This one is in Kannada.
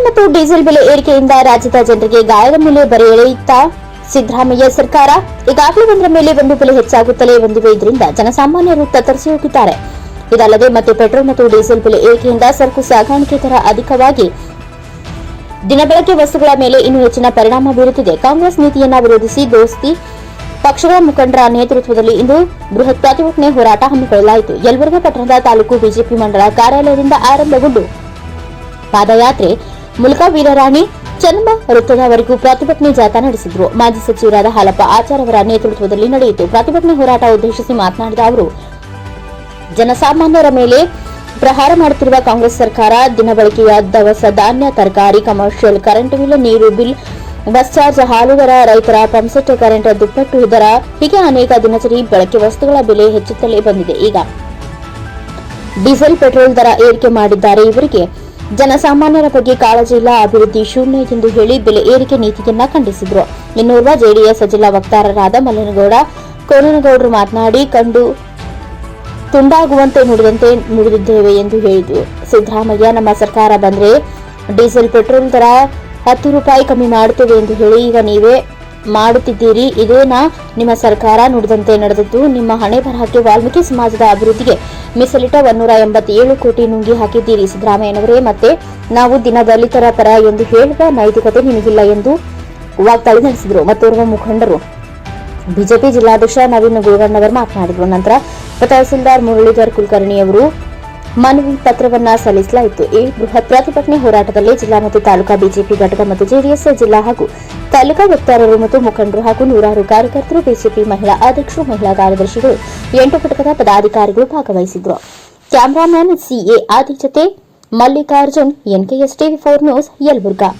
ಪೆಟ್ರೋಲ್ ಮತ್ತು ಡೀಸೆಲ್ ಬೆಲೆ ಏರಿಕೆಯಿಂದ ರಾಜ್ಯದ ಜನರಿಗೆ ಗಾಯದ ಮೇಲೆ ಬರೆ ಎಳೆಯುತ್ತಾ ಸಿದ್ದರಾಮಯ್ಯ ಸರ್ಕಾರ. ಈಗಾಗಲೇ ಒಂದರ ಮೇಲೆ ಒಂದು ಬೆಲೆ ಹೆಚ್ಚಾಗುತ್ತಲೇ ಬಂದಿವೆ ಇದರಿಂದ ಜನಸಾಮಾನ್ಯರು ತತ್ತರಿಸಿ ಹೋಗಿದ್ದಾರೆ. ಇದಲ್ಲದೆ ಮತ್ತೆ ಪೆಟ್ರೋಲ್ ಮತ್ತು ಡೀಸೆಲ್ ಬೆಲೆ ಏರಿಕೆಯಿಂದ ಸರಕು ಸಾಗಾಣಿಕೆ ದರ ಅಧಿಕವಾಗಿ ದಿನಬಳಕೆ ವಸ್ತುಗಳ ಮೇಲೆ ಇನ್ನೂ ಹೆಚ್ಚಿನ ಪರಿಣಾಮ ಬೀರುತ್ತಿದೆ. ಕಾಂಗ್ರೆಸ್ ನೀತಿಯನ್ನು ವಿರೋಧಿಸಿ ದೋಸ್ತಿ ಪಕ್ಷಗಳ ಮುಖಂಡರ ನೇತೃತ್ವದಲ್ಲಿ ಇಂದು ಬೃಹತ್ ಪ್ರತಿಭಟನೆ ಹೋರಾಟ ಹಮ್ಮಿಕೊಳ್ಳಲಾಯಿತು. ಯಲಬುರ್ಗಾ ಪಟ್ಟಣದ ತಾಲೂಕು ಬಿಜೆಪಿ ಮಂಡಳ ಕಾರ್ಯಾಲಯದಿಂದ ಆರಂಭಗೊಂಡು ಪಾದಯಾತ್ರೆ ಮೂಲಕ ವೀರರಾಣಿ ಚನ್ನಮ್ಮ ವೃತ್ತದವರೆಗೂ ಪ್ರತಿಭಟನೆ ಜಾಥಾ ನಡೆಸಿದ್ರು. ಮಾಜಿ ಸಚಿವರಾದ ಹಾಲಪ್ಪ ಆಚಾರ್ ಅವರ ನೇತೃತ್ವದಲ್ಲಿ ನಡೆಯಿತು. ಪ್ರತಿಭಟನೆ ಹೋರಾಟ ಉದ್ದೇಶಿಸಿ ಮಾತನಾಡಿದ ಅವರು, ಜನಸಾಮಾನ್ಯರ ಮೇಲೆ ಪ್ರಹಾರ ಮಾಡುತ್ತಿರುವ ಕಾಂಗ್ರೆಸ್ ಸರ್ಕಾರ ದಿನಬಳಕೆಯ ದವಸ ಧಾನ್ಯ, ತರಕಾರಿ ಕಮರ್ಷಿಯಲ್ ಕರೆಂಟ್ ಬಿಲ್ ನೀರು ಬಿಲ್ ಬಸ್ ಚಾರ್ಜ್ ಹಾಲು ದರ ರೈತರ ಪಂಪ್ಸೆಟ್ ಕರೆಂಟ್ ದುಪ್ಪಟ್ಟು ದರ ಹೀಗೆ ಅನೇಕ ದಿನಚರಿ ಬಳಕೆ ವಸ್ತುಗಳ ಬೆಲೆ ಹೆಚ್ಚುತ್ತಲೇ ಬಂದಿದೆ. ಈಗ ಡೀಸೆಲ್, ಪೆಟ್ರೋಲ್ ದರ ಏರಿಕೆ ಮಾಡಿದ್ದಾರೆ ಇವರಿಗೆ. ಜನಸಾಮಾನ್ಯರ ಬಗ್ಗೆ ಕಾಳಜಿ ಇಲ್ಲ, ಅಭಿವೃದ್ಧಿ ಶೂನ್ಯ ಎಂದು ಹೇಳಿ ಬೆಲೆ ಏರಿಕೆ ನೀತಿಯನ್ನ ಖಂಡಿಸಿದ್ರು. ಇನ್ನೋರ್ವ ಜೆಡಿಎಸ್ ಜಿಲ್ಲಾ ವಕ್ತಾರರಾದ ಮಲ್ಲನಗೌಡ, ಕೋನನಗೌಡರು ಮಾತನಾಡಿ, ಕಂಡು ತುಂಡಾಗುವಂತೆ ನುಡಿದಂತೆ ನುಡಿದಿದ್ದೇವೆ ಎಂದು ಹೇಳಿದರು. ಸಿದ್ದರಾಮಯ್ಯ, ನಮ್ಮ ಸರ್ಕಾರ ಬಂದ್ರೆ ಡೀಸೆಲ್, ಪೆಟ್ರೋಲ್ ದರ ಹತ್ತು ರೂಪಾಯಿ ಕಮ್ಮಿ ಮಾಡುತ್ತೇವೆ ಎಂದು ಹೇಳಿ, ಈಗ ನೀವೇ ಮಾಡುತ್ತಿದ್ದೀರಿ. ಇದೇನಾ ನಿಮ್ಮ ಸರ್ಕಾರ ನುಡಿದಂತೆ ನಡೆದದ್ದು. ನಿಮ್ಮ ಹಣೆ ಬರಹಕ್ಕೆ ವಾಲ್ಮೀಕಿ ಸಮಾಜದ ಅಭಿವೃದ್ಧಿಗೆ ಮೀಸಲಿಟ್ಟ ಒನ್ನೂರ ಎಂಬತ್ತೇಳು ಕೋಟಿ ನುಂಗಿ ಹಾಕಿದ್ದೀರಿ. ಸಿದ್ದರಾಮಯ್ಯನವರೇ, ಮತ್ತೆ ನಾವು ದಿನ ದಲಿತರ ಪರ ಎಂದು ಹೇಳುವ ನೈತಿಕತೆ ನಿಮಗಿಲ್ಲ ಎಂದು ವಾಗ್ದಾಳಿ ನಡೆಸಿದರು. ಮತ್ತೋರ್ವ ಮುಖಂಡರು, ಬಿಜೆಪಿ ಜಿಲ್ಲಾಧ್ಯಕ್ಷ ನವೀನ್ ಗೋಗಣ್ಣವರ್ ಮಾತನಾಡಿದರು. ನಂತರ ತಹಸೀಲ್ದಾರ್ ಮುರಳೀಧರ್ ಕುಲಕರ್ಣಿ ಅವರು ಮನವಿ ಪತ್ರವನ್ನ ಸಲ್ಲಿಸಲಾಯಿತು. ಈ ಬೃಹತ್ ಪ್ರತಿಭಟನೆ ಹೋರಾಟದಲ್ಲಿ ಜಿಲ್ಲಾ ಮತ್ತು ತಾಲೂಕಾ ಬಿಜೆಪಿ ಘಟಕ ಮತ್ತು ಜೆಡಿಎಸ್ ಜಿಲ್ಲಾ ಹಾಗೂ ತಾಲೂಕಾ ವಕ್ತಾರರು ಮತ್ತು ಮುಖಂಡರು ಹಾಗೂ ನೂರಾರು ಕಾರ್ಯಕರ್ತರು, ಬಿಜೆಪಿ ಮಹಿಳಾ ಅಧ್ಯಕ್ಷರು, ಮಹಿಳಾ ಕಾರ್ಯದರ್ಶಿಗಳು, ಎಂಟು ಘಟಕದ ಪದಾಧಿಕಾರಿಗಳು ಭಾಗವಹಿಸಿದ್ರು. ಕ್ಯಾಮರಾಮ್ಯಾನ್ ಸಿಎ ಆದಿ ಜೊತೆ Mallikarjun NKS TV four news, Yelburga.